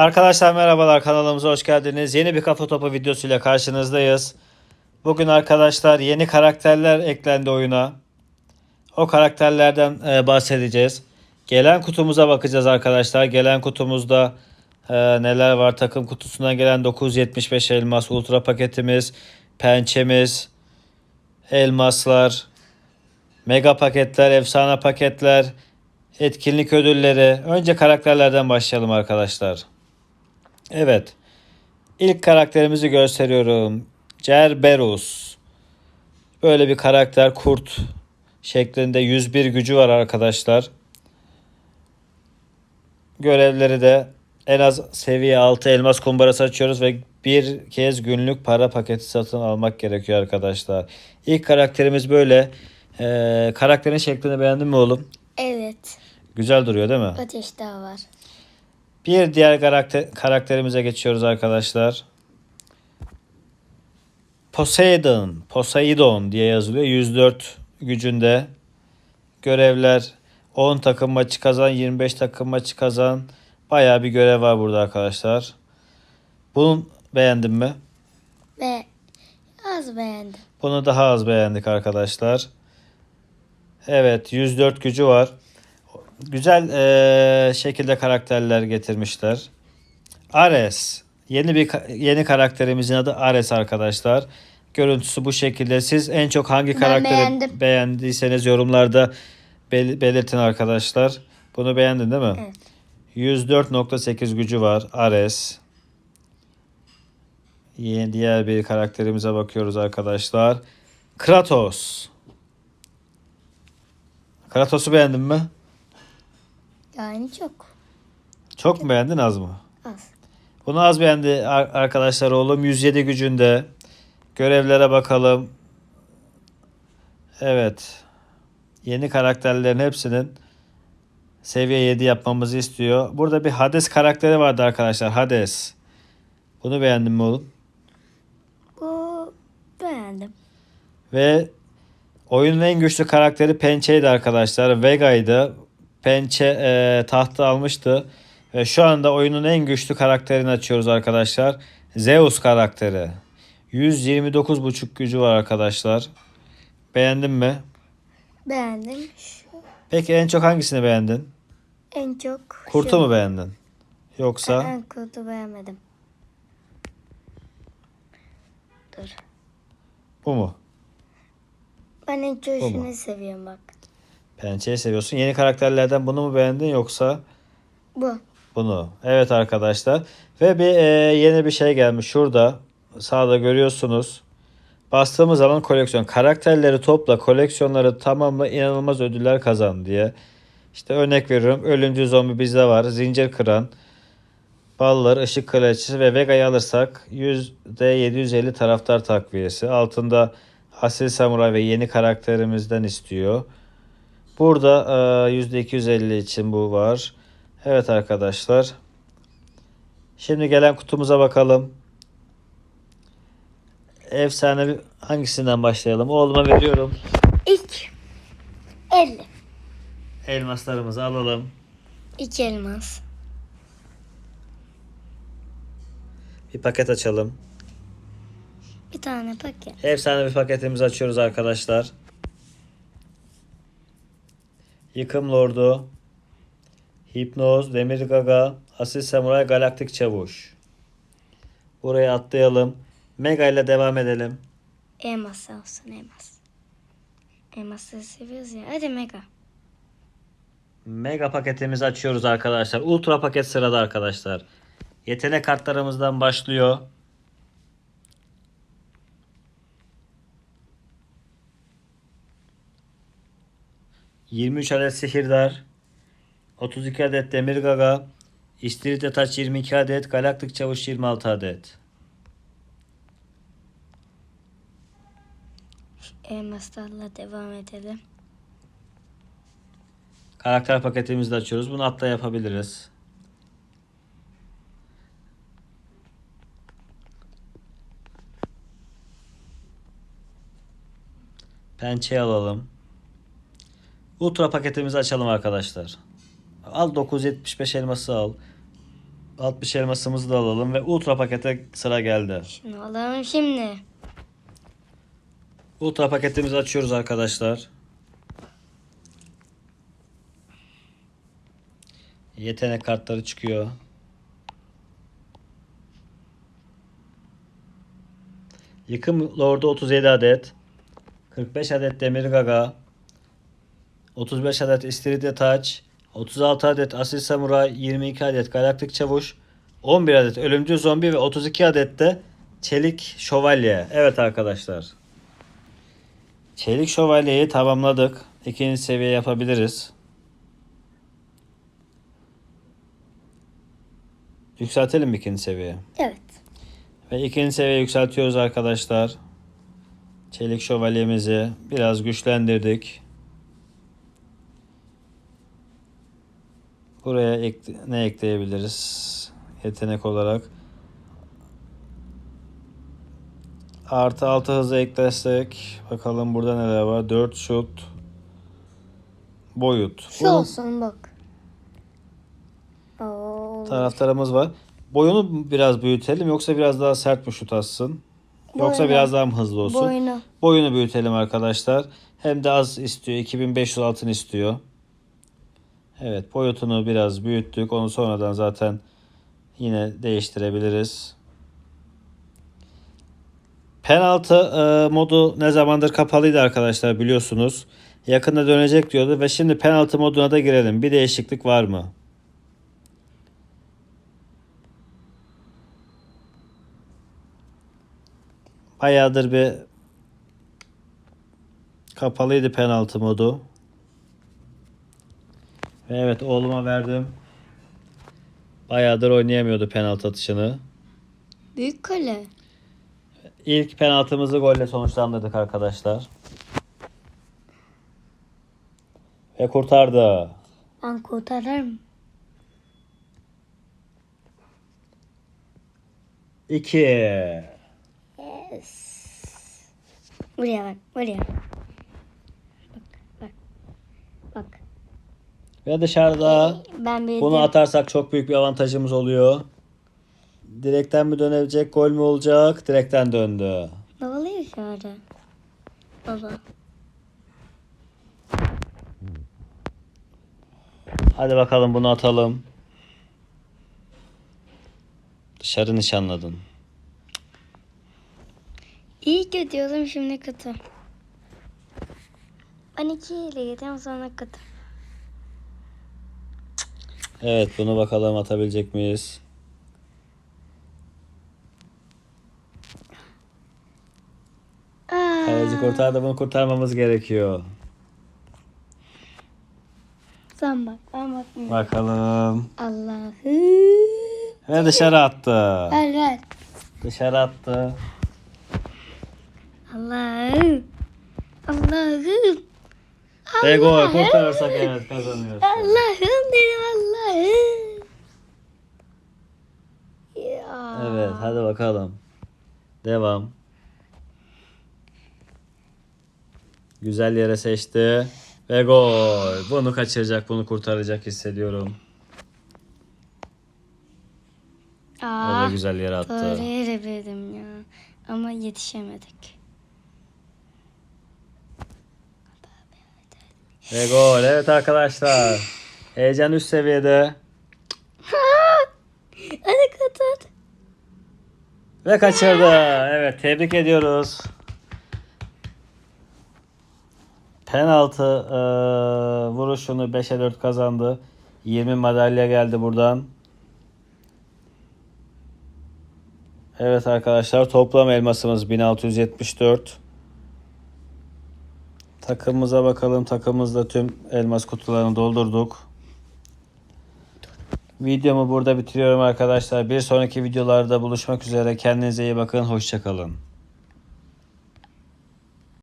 Arkadaşlar merhabalar kanalımıza hoş geldiniz. Yeni bir kafa topu videosuyla karşınızdayız. Bugün arkadaşlar yeni karakterler eklendi oyuna. O karakterlerden e, bahsedeceğiz. Gelen kutumuza bakacağız arkadaşlar. Gelen kutumuzda e, neler var? Takım kutusundan gelen 975 elmas, ultra paketimiz, pençemiz, elmaslar, mega paketler, efsane paketler, etkinlik ödülleri. Önce karakterlerden başlayalım arkadaşlar. Evet. İlk karakterimizi gösteriyorum. Cerberus. Böyle bir karakter kurt şeklinde 101 gücü var arkadaşlar. Görevleri de en az seviye 6 elmas kumbarası açıyoruz ve bir kez günlük para paketi satın almak gerekiyor arkadaşlar. İlk karakterimiz böyle. Ee, karakterin şeklini beğendin mi oğlum? Evet. Güzel duruyor değil mi? Ateş daha var. Bir diğer karakter, karakterimize geçiyoruz arkadaşlar. Poseidon, Poseidon diye yazılıyor. 104 gücünde. Görevler 10 takım maçı kazan, 25 takım maçı kazan. Bayağı bir görev var burada arkadaşlar. Bunun beğendin mi? Ve az beğendim. Bunu daha az beğendik arkadaşlar. Evet 104 gücü var. Güzel eee, şekilde karakterler getirmişler. Ares. Yeni bir yeni karakterimizin adı Ares arkadaşlar. Görüntüsü bu şekilde. Siz en çok hangi Ben karakteri beğendim. beğendiyseniz yorumlarda bel- belirtin arkadaşlar. Bunu beğendin değil mi? Evet. 104.8 gücü var Ares. Yeni diğer bir karakterimize bakıyoruz arkadaşlar. Kratos. Kratos'u beğendin mi? Yani çok. Çok mu beğendin az mı? Az. Bunu az beğendi ar- arkadaşlar oğlum. 107 gücünde. Görevlere bakalım. Evet. Yeni karakterlerin hepsinin seviye 7 yapmamızı istiyor. Burada bir Hades karakteri vardı arkadaşlar. Hades. Bunu beğendin mi oğlum? Bu beğendim. Ve oyunun en güçlü karakteri Pençe'ydi arkadaşlar. Vega'ydı. Pençe e, tahtı almıştı. Ve şu anda oyunun en güçlü karakterini açıyoruz arkadaşlar. Zeus karakteri. 129.5 gücü var arkadaşlar. Beğendin mi? Beğendim. Peki en çok hangisini beğendin? en çok Kurtu şu. mu beğendin? Yoksa En kurtu beğenmedim. Dur. bu mu? Ben en çok Bu mu? şunu seviyorum bak. Pençeyi seviyorsun. Yeni karakterlerden bunu mu beğendin yoksa Bu. Bunu. Evet arkadaşlar. Ve bir e, yeni bir şey gelmiş. Şurada sağda görüyorsunuz. Bastığımız zaman koleksiyon. Karakterleri topla, koleksiyonları tamamla inanılmaz ödüller kazan diye. İşte örnek veriyorum. Ölümcül zombi bizde var. Zincir kıran. Ballar, ışık kraliçesi ve Vega'yı alırsak %750 taraftar takviyesi. Altında Asil Samuray ve yeni karakterimizden istiyor. Burada e, %250 için bu var. Evet arkadaşlar. Şimdi gelen kutumuza bakalım. Efsane bir hangisinden başlayalım? Oğluma veriyorum. İlk 50. Elmaslarımızı alalım. İki elmas. Bir paket açalım. Bir tane paket. Efsane bir paketimizi açıyoruz arkadaşlar. Yıkım Lordu. Hipnoz, Demir Gaga, Asil Samuray, Galaktik Çavuş. Buraya atlayalım. Mega ile devam edelim. Elmas olsun elmas. Elmasları seviyoruz ya. Hadi mega. Mega paketimizi açıyoruz arkadaşlar. Ultra paket sırada arkadaşlar. Yetenek kartlarımızdan başlıyor. ...23 adet sihirdar... ...32 adet demir gaga... ...İstiridye taç 22 adet... ...galaktik çavuş 26 adet... Elmaslarla devam edelim. Karakter paketimizi de açıyoruz. Bunu atla yapabiliriz. Pençe alalım. Ultra paketimizi açalım arkadaşlar. Al 975 elması al. 60 elmasımızı da alalım ve ultra pakete sıra geldi. Şunu alalım şimdi. Ultra paketimizi açıyoruz arkadaşlar. Yetenek kartları çıkıyor. Yıkım Lord'u 37 adet. 45 adet Demir Gaga. 35 adet İstiridye Taç. 36 adet Asil Samuray. 22 adet Galaktik Çavuş. 11 adet Ölümcül Zombi ve 32 adet de Çelik Şövalye. Evet arkadaşlar. Çelik Şövalye'yi tamamladık. İkinci seviye yapabiliriz. Yükseltelim ikinci seviyeye? Evet. Ve ikinci seviye yükseltiyoruz arkadaşlar. Çelik şövalyemizi biraz güçlendirdik. Buraya ek- ne ekleyebiliriz? Yetenek olarak. Artı 6 hızı eklersek. Bakalım burada neler var. 4 şut. Boyut. Şu Bunun- olsun bak. Oo. taraftarımız var. Boyunu biraz büyütelim yoksa biraz daha sert mi şut atsın? Yoksa Boynu. biraz daha mı hızlı olsun? Boynu. Boyunu büyütelim arkadaşlar. Hem de az istiyor. 2500 altın istiyor. Evet boyutunu biraz büyüttük. Onu sonradan zaten yine değiştirebiliriz. Penaltı e, modu ne zamandır kapalıydı arkadaşlar biliyorsunuz. Yakında dönecek diyordu ve şimdi penaltı moduna da girelim. Bir değişiklik var mı? Bayağıdır bir kapalıydı penaltı modu. Ve evet oğluma verdim. Bayağıdır oynayamıyordu penaltı atışını. Büyük kale. İlk penaltımızı golle sonuçlandırdık arkadaşlar. Ve kurtardı. Ben kurtarırım. 2. Yes. Buraya bak. Buraya. Bak. Bak. Bak. Ve dışarıda Ben bildim. bunu atarsak çok büyük bir avantajımız oluyor. Direkten mi dönebilecek, gol mü olacak? Direkten döndü. Babalıyım şöyle. Baba. Hadi bakalım bunu atalım. Dışarı nişanladın. İyi gidiyordum şimdi kötü. Ben iki ile gidiyorum sonra kötü. Evet bunu bakalım atabilecek miyiz? Kaleci kurtardı bunu kurtarmamız gerekiyor. Sen bak ben bakmıyorum. Bakalım. Allah'ım. Ve dışarı attı. Ver. Dışarı attı. Allah'ım. Allah'ım. Ve gol kurtarırsak evet kazanıyoruz. Allah'ım benim Allah'ım. Ya. Evet hadi bakalım. Devam. Güzel yere seçti. Ve gol. Bunu kaçıracak, bunu kurtaracak hissediyorum. O da Aa, güzel yere attı. böyle yerebilirdim ya. Ama yetişemedik. Ve gol. Evet arkadaşlar. Heyecan üst seviyede. Hadi kapat. Ve kaçırdı. Evet tebrik ediyoruz. Penaltı eee, vuruşunu 5'e 4 kazandı. 20 madalya geldi buradan. Evet arkadaşlar toplam elmasımız 1674. Takımımıza bakalım. Takımımızda tüm elmas kutularını doldurduk. Videomu burada bitiriyorum arkadaşlar. Bir sonraki videolarda buluşmak üzere. Kendinize iyi bakın. Hoşçakalın.